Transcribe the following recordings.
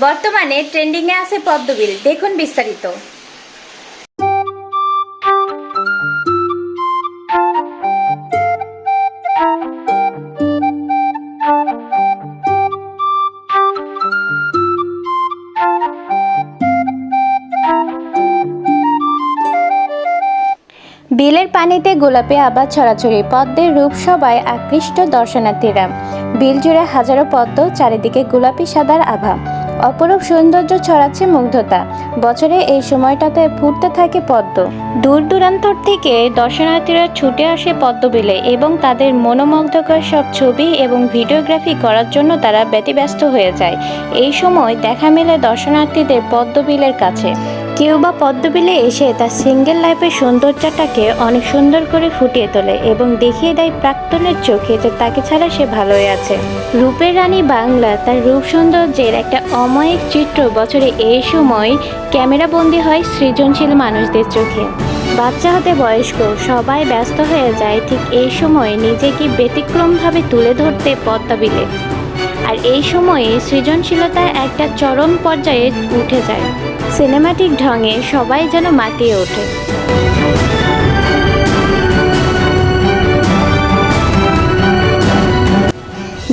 বর্তমানে ট্রেন্ডিংয়ে আছে পদ্মবিল দেখুন বিস্তারিত। বিলের পানিতে গোলাপি আবার ছড়াছড়ি, পদ্মের রূপ সবাই আকৃষ্ট দর্শনার্থীরা। বিল জুড়ে হাজারো পদ্ম, চারিদিকে গোলাপি সাদার আভা। অপরূপ সৌন্দর্য ছড়াচ্ছে মুগ্ধতা। বছরে এই সময়টাতে ফুটতে থাকে পদ্ম। দূর দূরান্তর থেকে দর্শনার্থীরা ছুটে আসে পদ্মবিলে এবং তাদের মনোমুগ্ধকর সব ছবি এবং ভিডিওগ্রাফি করার জন্য তারা ব্যতিব্যস্ত হয়ে যায়। এই সময় দেখা মেলে দর্শনার্থীদের পদ্মবিলের কাছে। কেউ বা পদ্মবিলে এসে তার সিঙ্গেল লাইফের সৌন্দর্যটাকে অনেক সুন্দর করে ফুটিয়ে তোলে এবং দেখিয়ে দেয় প্রাক্তনের চোখে যে তাকে ছাড়া সে ভালোই আছে। রূপের রানী বাংলা তার রূপ সৌন্দর্যের একটা অমায়িক চিত্র বছরে এই সময় ক্যামেরাবন্দি হয় সৃজনশীল মানুষদের চোখে। বাচ্চা হতে বয়স্ক, সবাই ব্যস্ত হয়ে যায় ঠিক এই সময় নিজেকে ব্যতিক্রমভাবে তুলে ধরতে পদ্মাবিলে। আর এই সময়ে সৃজনশীলতা একটা চরম পর্যায়ে উঠে যায়। সিনেমাটিক ঢঙে সবাই যেন মাতিয়ে ওঠে।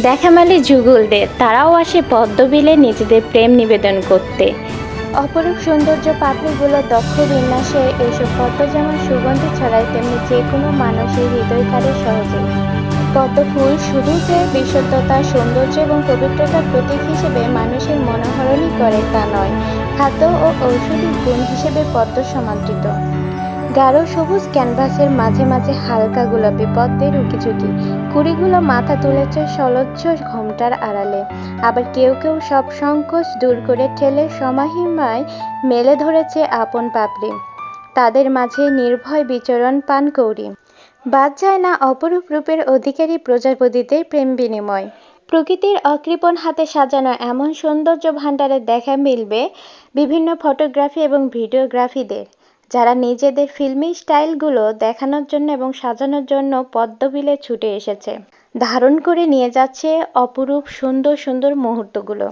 দেখা মেলে যুগলদের, তারাও আসে পদ্মবিলে নিজেদের প্রেম নিবেদন করতে। অপরূপ সৌন্দর্য পাপড়িগুলো দক্ষ বিন্যাসে এইসব পদ্ম যেমন সুগন্ধি ছড়ায়, তেমনি যে কোনো মানুষের হৃদয় সহজেই। পদ্ম ফুল শুধু যে বিশুদ্ধতা, সৌন্দর্য এবং পবিত্রতার প্রতীক হিসেবে মানুষের মনোহরণই করে তা নয়, খাদ্য ও ঔষধি গুণ হিসেবে পদ্ম সমাদৃত। গাঢ় সবুজ ক্যানভাসের মাঝে মাঝে হালকা গোলাপি পদ্মের উকিঝুঁকি কুড়িগুলো মাথা তুলেছে সলজ্জ ঘোমটার আড়ালে। আবার কেউ কেউ সব সংকোচ দূর করে ঠেলে সমাহিমায় মেলে ধরেছে আপন পাপড়ি। তাদের মাঝে নির্ভয় বিচরণ পান কৌড়ি বাদ যায় না অপরূপ রূপের অধিকারী প্রজাপতিদের প্রেম বিনিময়। প্রকৃতির অকৃপণ হাতে সাজানো এমন সৌন্দর্য ভাণ্ডারে দেখা মিলবে বিভিন্ন ফটোগ্রাফি এবং ভিডিওগ্রাফিদের, যারা নিজেদের ফিল্মি স্টাইলগুলো দেখানোর জন্য এবং সাজানোর জন্য পদ্মবিলে ছুটে এসেছে। ধারণ করে নিয়ে যাচ্ছে অপরূপ সুন্দর সুন্দর মুহূর্তগুলো।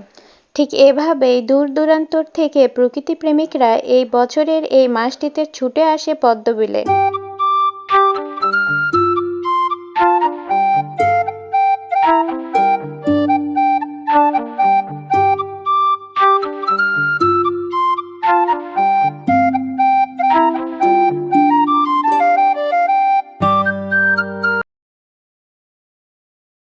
ঠিক এভাবেই দূর দূরান্তর থেকে প্রকৃতি প্রেমিকরা এই বছরের এই মাসটিতে ছুটে আসে পদ্মবিলে।